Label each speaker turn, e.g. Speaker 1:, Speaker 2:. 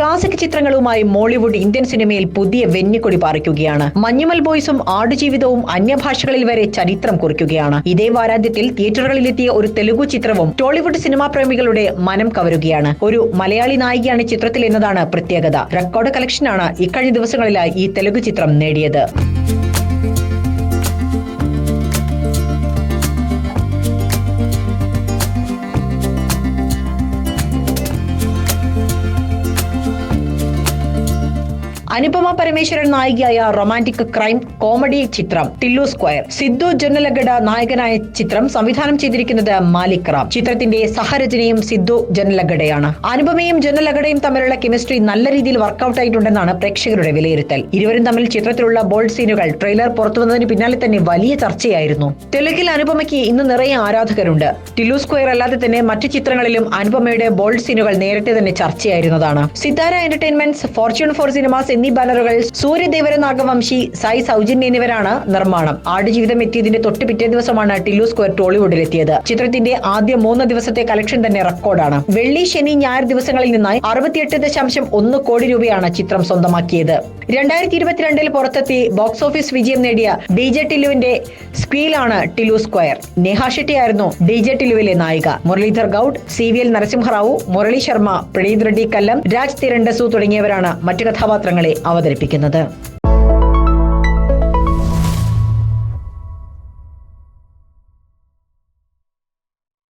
Speaker 1: Classic ചിത്രങ്ങളുമായി Mollywood Indian സിനിമയിൽ പുതിയ വെന്നിക്കൊടി പാറിക്കുകയാണ്. മഞ്ഞുമൽ ബോയ്സും ആടുജീവിതവും അന്യഭാഷകളിൽ വരെ ചരിത്രം കുറിക്കുകയാണ്. ഇതേ വാരാന്ത്യത്തിൽ തിയേറ്ററുകളിലെത്തിയ ഒരു തെലുഗു ചിത്രവും ടോളിവുഡ് സിനിമാ പ്രേമികളുടെ മനം കവരുകയാണ്. ഒരു മലയാളി നായികയാണ് ചിത്രത്തിൽ എന്നതാണ് പ്രത്യേകത. റെക്കോർഡ് കളക്ഷനാണ് ഇക്കഴിഞ്ഞ ദിവസങ്ങളിലായി ഈ തെലുഗു ചിത്രം നേടിയത്. അനുപമ പരമേശ്വരൻ നായികയായ റൊമാന്റിക് ക്രൈം കോമഡി ചിത്രം ടില്ലു സ്ക്വയർ. സിദ്ധു ജനലഗഡ നായകനായ ചിത്രം സംവിധാനം ചെയ്തിരിക്കുന്നത് മാലിക് റാം. ചിത്രത്തിന്റെ സഹരചനയും സിദ്ധു ജനലഗഡയാണ്. അനുപമയും ജനലഗഡയും തമ്മിലുള്ള കെമിസ്ട്രി നല്ല രീതിയിൽ വർക്കൗട്ട് ആയിട്ടുണ്ടെന്നാണ് പ്രേക്ഷകരുടെ വിലയിരുത്തൽ. ഇരുവരും തമ്മിൽ ചിത്രത്തിലുള്ള ബോൾഡ് സീനുകൾ ട്രെയിലർ പുറത്തുവന്നതിന് പിന്നാലെ തന്നെ വലിയ ചർച്ചയായിരുന്നു. തെലുങ്കിൽ അനുപമയ്ക്ക് ഇന്ന് നിറയെ ആരാധകരുണ്ട്. ടില്ലു സ്ക്വയർ അല്ലാതെ തന്നെ മറ്റു ചിത്രങ്ങളിലും അനുപമയുടെ ബോൾഡ് സീനുകൾ നേരത്തെ തന്നെ ചർച്ചയായിരുന്നതാണ്. Sithara entertainments fortune four cinemas എന്നീ ബാനറുകൾ സൂര്യദേവര നാഗവംശി സായി സൗജന്യ എന്നിവരാണ് നിർമ്മാണം. ആടുജീവിതം എത്തിയതിന്റെ തൊട്ട് പിറ്റേ ദിവസമാണ് ടില്ലു സ്ക്വയർ ടോളിവുഡിലെത്തിയത്. ചിത്രത്തിന്റെ ആദ്യ മൂന്ന് ദിവസത്തെ കളക്ഷൻ തന്നെ റെക്കോർഡാണ്. വെള്ളി ശനി ഞായർ ദിവസങ്ങളിൽ നിന്നായി അറുപത്തിയെട്ട് ദശാംശം ഒന്ന് കോടി രൂപയാണ് ചിത്രം സ്വന്തമാക്കിയത്. രണ്ടായിരത്തി ഇരുപത്തിരണ്ടിൽ പുറത്തെത്തി ബോക്സ് ഓഫീസ് വിജയം നേടിയ ഡി ജെ ടില്ലുവിന്റെ സ്ക്വീലാണ് ടില്ലു സ്ക്വയർ. നേഹ ഷെട്ടിയായിരുന്നു ഡി ജെ ടില്ലുവിലെ നായിക. Muralidhar Goud C V L Narasimharao Murali Sharma Praneeth Reddy Kallam Raj തിരണ്ടസു തുടങ്ങിയവരാണ് മറ്റു കഥാപാത്രങ്ങളെ അവതരിപ്പിക്കുന്നത്.